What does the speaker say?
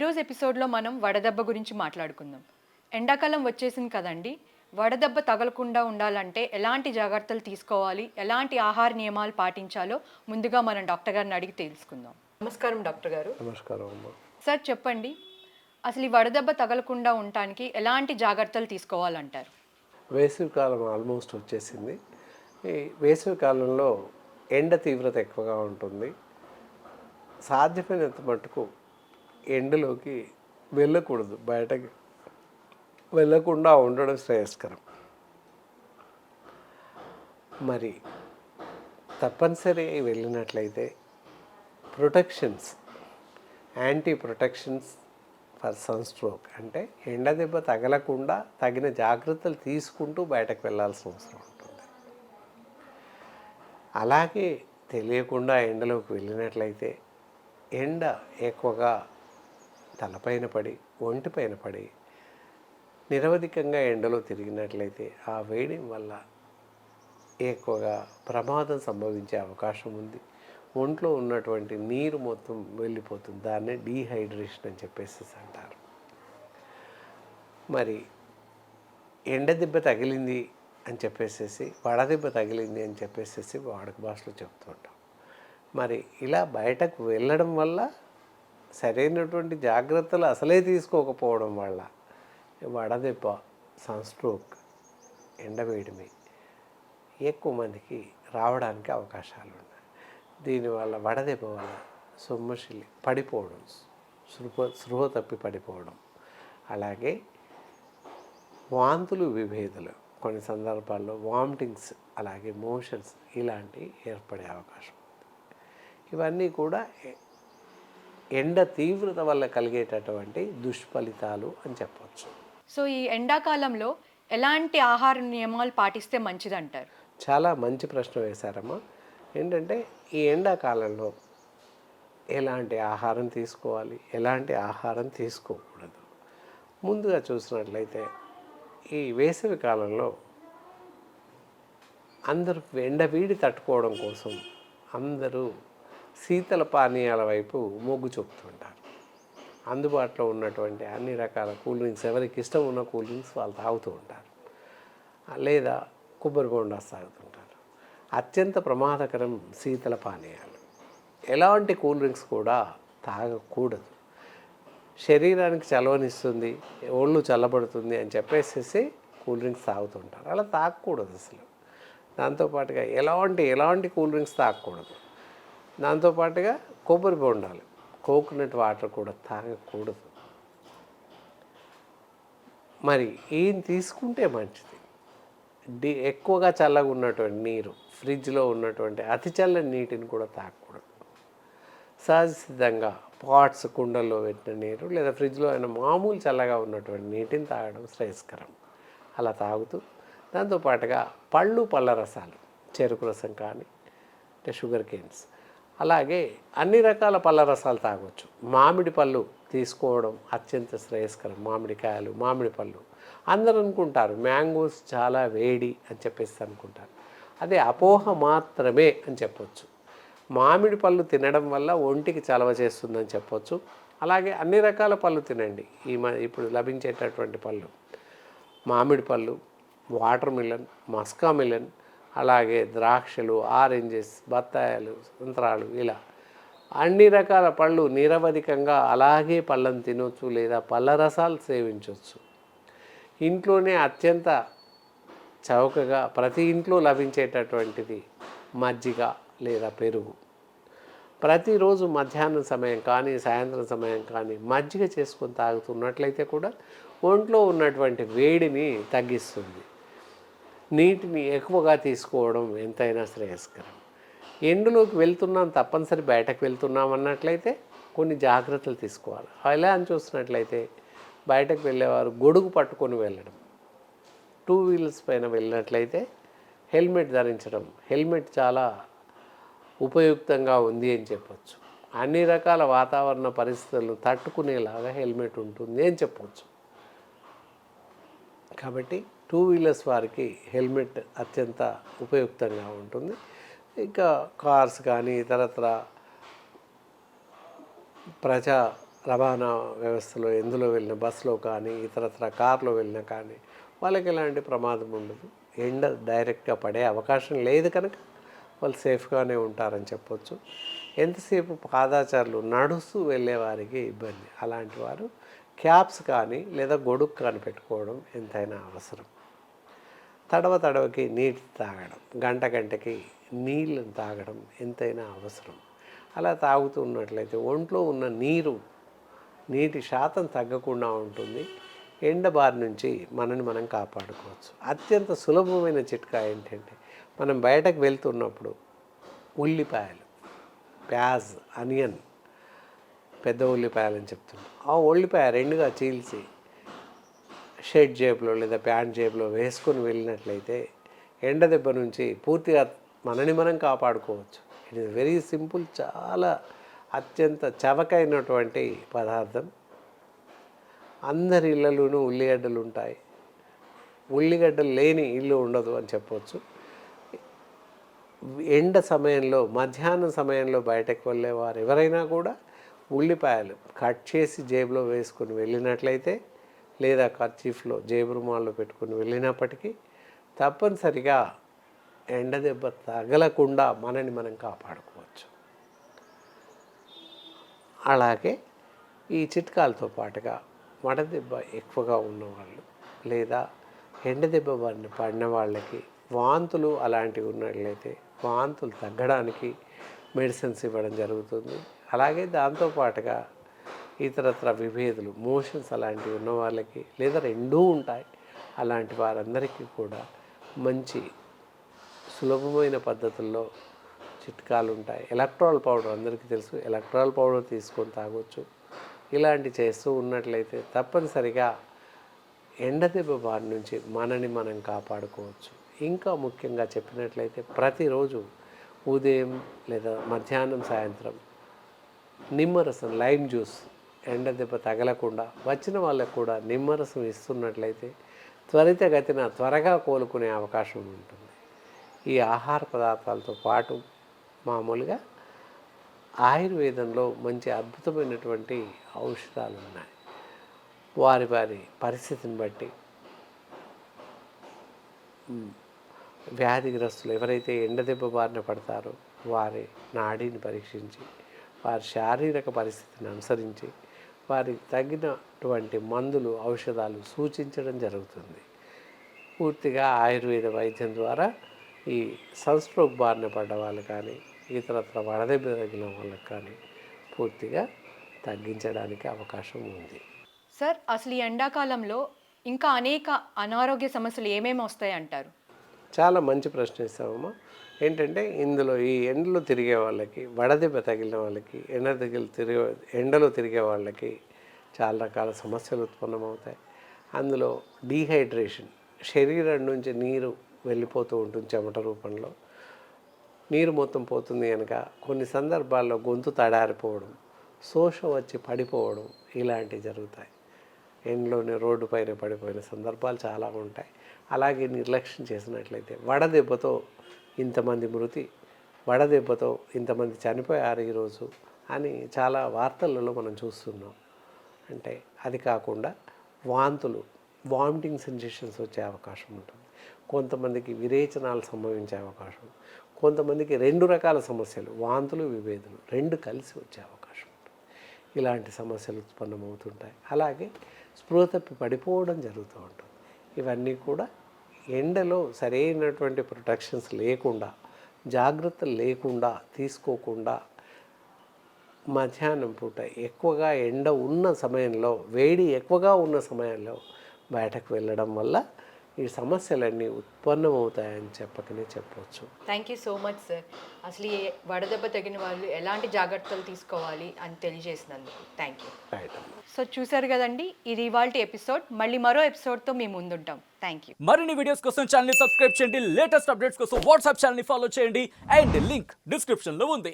ఈరోజు ఎపిసోడ్లో మనం వడదెబ్బ గురించి మాట్లాడుకుందాం. ఎండాకాలం వచ్చేసింది కదండి. వడదెబ్బ తగలకుండా ఉండాలంటే ఎలాంటి జాగ్రత్తలు తీసుకోవాలి? ఎలాంటి ఆహార నియమాలు పాటించాలో ముందుగా మనం డాక్టర్ గారిని అడిగి తెలుసుకుందాం. నమస్కారం డాక్టర్ గారు. నమస్కారం సార్ చెప్పండి. అసలు ఈ వడదెబ్బ తగలకుండా ఉండటానికి ఎలాంటి జాగ్రత్తలు తీసుకోవాలంటారు? వేసవి కాలం ఆల్మోస్ట్ వచ్చేసింది. ఈ వేసవి కాలంలో ఎండ తీవ్రత ఎక్కువగా ఉంటుంది. సాధ్యమైనంత మటుకు ఎండలోకి వెళ్ళకూడదు బయటకి. వెళ్ళకుండా ఉండడం శ్రేయస్కరం. మరి తప్పనిసరి వెళ్ళినట్లయితే protections anti protections for sun stroke. అంటే ఎండ దెబ్బ తగలకుండా తగిన జాగ్రత్తలు తీసుకుంటూ బయటకు వెళ్ళాల్సిన అవసరం ఉంటుంది. అలాగే తెలియకుండా ఎండలోకి వెళ్ళినట్లయితే ఎండ ఎక్కువగా తలపైన పడి ఒంటిపైన పడి నిరవధికంగా ఎండలో తిరిగినట్లయితే ఆ వేడి వల్ల ఎక్కువగా ప్రమాదం సంభవించే అవకాశం ఉంది. ఒంట్లో ఉన్నటువంటి నీరు మొత్తం వెళ్ళిపోతుంది. దాన్నే డీహైడ్రేషన్ అని చెప్పేసి అంటారు. మరి ఎండ దెబ్బ తగిలింది అని చెప్పేసేసి వడదెబ్బ తగిలింది అని చెప్పేసేసి వాడక భాషలో చెప్తూ ఉంటాం. మరి ఇలా బయటకు వెళ్ళడం వల్ల సరైనటువంటి జాగ్రత్తలు అసలే తీసుకోకపోవడం వల్ల వడదెబ్బ సన్స్ట్రోక్ ఎండవేయడమే ఎక్కువ మందికి రావడానికి అవకాశాలు ఉన్నాయి దీనివల్ల వడదెబ్బ వల్ల సొమ్మశిలి పడిపోవడం సృహ సృహ తప్పి పడిపోవడం. అలాగే వాంతులు విభేదలు కొన్ని సందర్భాల్లో వామిటింగ్స్ అలాగే మోషన్స్ ఇలాంటివి ఏర్పడే అవకాశం ఉంది. ఇవన్నీ కూడా ఎండ తీవ్రత వల్ల కలిగేటటువంటి దుష్ఫలితాలు అని చెప్పవచ్చు సో ఈ ఎండాకాలంలో ఎలాంటి ఆహార నియమాలు పాటిస్తే మంచిదంటారు? చాలా మంచి ప్రశ్న వేశారమ్మా. ఏంటంటే ఈ ఎండాకాలంలో ఎలాంటి ఆహారం తీసుకోవాలి? ఎలాంటి ఆహారం తీసుకోకూడదు? ముందుగా చూసినట్లయితే ఈ వేసవి కాలంలో అందరూ ఎండ వేడి తట్టుకోవడం కోసం అందరూ శీతల పానీయాల వైపు మొగ్గు చూపుతుంటారు. అందుబాటులో ఉన్నటువంటి అన్ని రకాల కూల్ డ్రింక్స్ ఎవరికి ఇష్టం ఉన్న కూల్ డ్రింక్స్ వాళ్ళు తాగుతూ ఉంటారు. లేదా కొబ్బరి బొండా తాగుతుంటారు. అత్యంత ప్రమాదకరం శీతల పానీయాలు. ఎలాంటి కూల్ డ్రింక్స్ కూడా తాగకూడదు. శరీరానికి చలవనిస్తుంది ఒళ్ళు చల్లబడుతుంది అని చెప్పేసేసి కూల్ డ్రింక్స్ తాగుతుంటారు. అలా తాగకూడదు అసలు. దాంతోపాటుగా ఎలాంటి ఎలాంటి కూల్ డ్రింక్స్ తాగకూడదు. దాంతోపాటుగా కొబ్బరి బొండాలి కోకోనట్ వాటర్ కూడా తాగకూడదు. మరి ఏం తీసుకుంటే మంచిది? డి ఎక్కువగా చల్లగా ఉన్నటువంటి నీరు ఫ్రిడ్జ్లో ఉన్నటువంటి అతి చల్లని నీటిని కూడా తాగకూడదు. సహజ సిద్ధంగా పాట్స్ కుండల్లో పెట్టిన నీరు లేదా ఫ్రిడ్జ్లో అయినా మామూలు చల్లగా ఉన్నటువంటి నీటిని తాగడం శ్రేయస్కరం. అలా తాగుతూ దాంతోపాటుగా పళ్ళు పళ్ళ రసాలు చెరుకు రసం కానీ అంటే షుగర్ కేన్స్ అలాగే అన్ని రకాల పళ్ళ రసాలు తాగొచ్చు. మామిడి పళ్ళు తీసుకోవడం అత్యంత శ్రేయస్కరం. మామిడికాయలు మామిడి పళ్ళు. అందరు అనుకుంటారు మ్యాంగోస్ చాలా వేడి అని చెప్పేసి అనుకుంటారు. అదే అపోహ మాత్రమే అని చెప్పొచ్చు. మామిడి పళ్ళు తినడం వల్ల ఒంటికి చలవ చేస్తుందని చెప్పొచ్చు. అలాగే అన్ని రకాల పళ్ళు తినండి. ఈ మ ఇప్పుడు లభించేటటువంటి పళ్ళు. మామిడి పళ్ళు వాటర్ మిలన్ మస్కా మిలన్ అలాగే ద్రాక్షలు ఆరెంజెస్ బత్తాయిలు సంత్రాలు ఇలా అన్ని రకాల పళ్ళు నిరవధికంగా అలాగే పళ్ళను తినొచ్చు లేదా పళ్ళ రసాలు సేవించవచ్చు ఇంట్లోనే అత్యంత చౌకగా ప్రతి ఇంట్లో లభించేటటువంటిది మజ్జిగ లేదా పెరుగు. ప్రతిరోజు మధ్యాహ్నం సమయం కానీ సాయంత్రం సమయం కానీ మజ్జిగ చేసుకొని తాగుతున్నట్లయితే కూడా ఒంట్లో ఉన్నటువంటి వేడిని తగ్గిస్తుంది. నీటిని ఎక్కువగా తీసుకోవడం ఎంతైనా శ్రేయస్కరం. ఎండులోకి వెళ్తున్నాం తప్పనిసరి బయటకు వెళ్తున్నాం అన్నట్లయితే కొన్ని జాగ్రత్తలు తీసుకోవాలి. అలా అని చూసినట్లయితే బయటకు వెళ్ళేవారు గొడుగు పట్టుకొని వెళ్ళడం. టూ వీలర్స్ పైన వెళ్ళినట్లయితే హెల్మెట్ ధరించడం. హెల్మెట్ చాలా ఉపయుక్తంగా ఉంది అని చెప్పొచ్చు. అన్ని రకాల వాతావరణ పరిస్థితులను తట్టుకునేలాగా హెల్మెట్ ఉంటుంది అని చెప్పొచ్చు. కాబట్టి టూ వీలర్స్ వారికి హెల్మెట్ అత్యంత ఉపయుక్తంగా ఉంటుంది. ఇంకా కార్స్ కానీ ఇతరత్ర ప్రజా రవాణా వ్యవస్థలో ఎందులో వెళ్ళిన బస్సులో కానీ ఇతరత్ర కార్లో వెళ్ళినా కానీ వాళ్ళకి ఎలాంటి ప్రమాదం ఉండదు. ఎండ డైరెక్ట్గా పడే అవకాశం లేదు కనుక వాళ్ళు సేఫ్గానే ఉంటారని చెప్పొచ్చు. ఎంతసేపు పాదాచారులు నడుస్తూ వెళ్ళేవారికి ఇబ్బంది. అలాంటి వారు క్యాప్స్ కానీ లేదా గొడుగు కానీ పెట్టుకోవడం ఎంతైనా అవసరం. తడవ తడవకి నీటి తాగడం గంట గంటకి నీళ్ళని తాగడం ఎంతైనా అవసరం. అలా తాగుతూ ఉన్నట్లయితే ఒంట్లో ఉన్న నీరు నీటి శాతం తగ్గకుండా ఉంటుంది. ఎండ బారి నుంచి మనని మనం కాపాడుకోవచ్చు. అత్యంత సులభమైన చిట్కా ఏంటంటే మనం బయటకు వెళ్తున్నప్పుడు ఉల్లిపాయలు ప్యాజ్ అనియన్ పెద్ద ఉల్లిపాయలని చెప్తున్నాం. ఆ ఉల్లిపాయ రెండుగా చీల్చి షర్ట్ జేబులో లేదా ప్యాంట్ జేబులో వేసుకొని వెళ్ళినట్లయితే ఎండ దెబ్బ నుంచి పూర్తిగా మనని మనం కాపాడుకోవచ్చు. ఇట్ ఇస్ వెరీ సింపుల్ చాలా అత్యంత చవకైనటువంటి పదార్థం. అందరి ఇళ్ళలోనూ ఉల్లిగడ్డలు ఉంటాయి. ఉల్లిగడ్డలు లేని ఇల్లు ఉండదు అని చెప్పవచ్చు ఎండ సమయంలో మధ్యాహ్నం సమయంలో బయటకు వెళ్ళేవారు ఎవరైనా కూడా ఉల్లిపాయలు కట్ చేసి జేబులో వేసుకొని వెళ్ళినట్లయితే లేదా కర్చీఫ్లో జేబు రుమాల్లో పెట్టుకుని వెళ్ళినప్పటికీ తప్పనిసరిగా ఎండ దెబ్బ తగలకుండా మనని మనం కాపాడుకోవచ్చు. అలాగే ఈ చిట్కాలతో పాటుగా వడదెబ్బ ఎక్కువగా ఉన్నవాళ్ళు లేదా ఎండ దెబ్బ బారిన పడిన వాళ్ళకి వాంతులు అలాంటివి ఉన్నట్లయితే వాంతులు తగ్గడానికి మెడిసిన్స్ ఇవ్వడం జరుగుతుంది. అలాగే దాంతోపాటుగా ఇతరత్ర విభేదులు మోషన్స్ అలాంటివి ఉన్న వాళ్ళకి లేదా రెండూ ఉంటాయి. అలాంటి వారందరికీ కూడా మంచి సులభమైన పద్ధతుల్లో చిట్కాలు ఉంటాయి. ఎలక్ట్రాల్ పౌడర్ అందరికీ తెలుసు. ఎలక్ట్రాల్ పౌడర్ తీసుకొని తాగొచ్చు. ఇలాంటి చేస్తూ ఉన్నట్లయితే తప్పనిసరిగా ఎండదెబ్బ బారి నుంచి మనని మనం కాపాడుకోవచ్చు. ఇంకా ముఖ్యంగా చెప్పినట్లయితే ప్రతిరోజు ఉదయం లేదా మధ్యాహ్నం సాయంత్రం నిమ్మరసం లైమ్ జ్యూస్ ఎండ దెబ్బ తగలకుండా వచ్చిన వాళ్ళకు కూడా నిమ్మరసం ఇస్తున్నట్లయితే త్వరితగతిన త్వరగా కోలుకునే అవకాశం ఉంటుంది. ఈ ఆహార పదార్థాలతో పాటు మామూలుగా ఆయుర్వేదంలో మంచి అద్భుతమైనటువంటి ఔషధాలు ఉన్నాయి వారి వారి పరిస్థితిని బట్టి. వ్యాధిగ్రస్తులు ఎవరైతే ఎండదెబ్బ బారిన పడతారో వారి నాడీని పరీక్షించి వారి శారీరక పరిస్థితిని అనుసరించి వారికి తగినటువంటి మందులు ఔషధాలు సూచించడం జరుగుతుంది. పూర్తిగా ఆయుర్వేద వైద్యం ద్వారా ఈ సన్స్ట్రోక్ బారిన పడ్డ వాళ్ళు కానీ ఇతరత్ర వడదెబ్బ తగిన వాళ్ళకి కానీ పూర్తిగా తగ్గించడానికి అవకాశం ఉంది. సార్ అసలు ఈ ఎండాకాలంలో ఇంకా అనేక అనారోగ్య సమస్యలు ఏమేమి వస్తాయి అంటారు? చాలా మంచి ప్రశ్న ఇస్తామమ్మా ఏంటంటే ఇందులో ఈ ఎండలో తిరిగే వాళ్ళకి వడదెబ్బ తగిలిన వాళ్ళకి ఎండ తగిలి తిరిగే ఎండలో తిరిగే వాళ్ళకి చాలా రకాల సమస్యలు ఉత్పన్నమవుతాయి. అందులో డీహైడ్రేషన్ శరీరం నుంచి నీరు వెళ్ళిపోతూ ఉంటుంది చెమట రూపంలో. నీరు మొత్తం పోతుంది కనుక కొన్ని సందర్భాల్లో గొంతు తడారిపోవడం శోష వచ్చి పడిపోవడం ఇలాంటివి జరుగుతాయి. ఎండ్లోనే రోడ్డు పైన పడిపోయిన సందర్భాలు చాలా ఉంటాయి. అలాగే నిర్లక్ష్యం చేసినట్లయితే వడదెబ్బతో ఇంతమంది మృతి వడదెబ్బతో ఇంతమంది చనిపోయారు ఈరోజు అని చాలా వార్తలలో మనం చూస్తున్నాం. అంటే అది కాకుండా వాంతులు వామిటింగ్ సెన్సేషన్స్ వచ్చే అవకాశం ఉంటుంది. కొంతమందికి విరేచనాలు సంభవించే అవకాశం కొంతమందికి రెండు రకాల సమస్యలు వాంతులు విభేదులు రెండు కలిసి వచ్చే అవకాశం. ఇలాంటి సమస్యలు ఉత్పన్నమవుతుంటాయి. అలాగే స్పృహ తప్పి పడిపోవడం జరుగుతూ ఉంటుంది. ఇవన్నీ కూడా ఎండలో సరైనటువంటి ప్రొటెక్షన్స్ లేకుండా జాగ్రత్తలు లేకుండా తీసుకోకుండా మధ్యాహ్నం పూట ఎక్కువగా ఎండ ఉన్న సమయంలో వేడి ఎక్కువగా ఉన్న సమయంలో బయటకు వెళ్ళడం వల్ల ఈ సమస్యలన్నీ ఉత్పన్నమవుతాయని చెప్పకనే చెప్పవచ్చు thank you so much sir అసలు ఈ వడదెబ్బ తగిన వాళ్ళు ఎలాంటి జాగ్రత్తలు తీసుకోవాలి అని తెలియజేసినందుకు. థ్యాంక్ యూ రైట్ సో చూసారు కదండి ఇది ఇవాళ ఎపిసోడ్. మళ్ళీ మరో ఎపిసోడ్తో మేము ముందుంటాం. థ్యాంక్ యూ మరిన్ని వీడియోస్ కోసం ఛానల్ సబ్స్క్రైబ్ చేయండి. లేటెస్ట్ అప్డేట్స్ కోసం వాట్సాప్ ఛానల్ ఫాలో చేయండి. అండ్ లింక్ డిస్క్రిప్షన్లో ఉంది.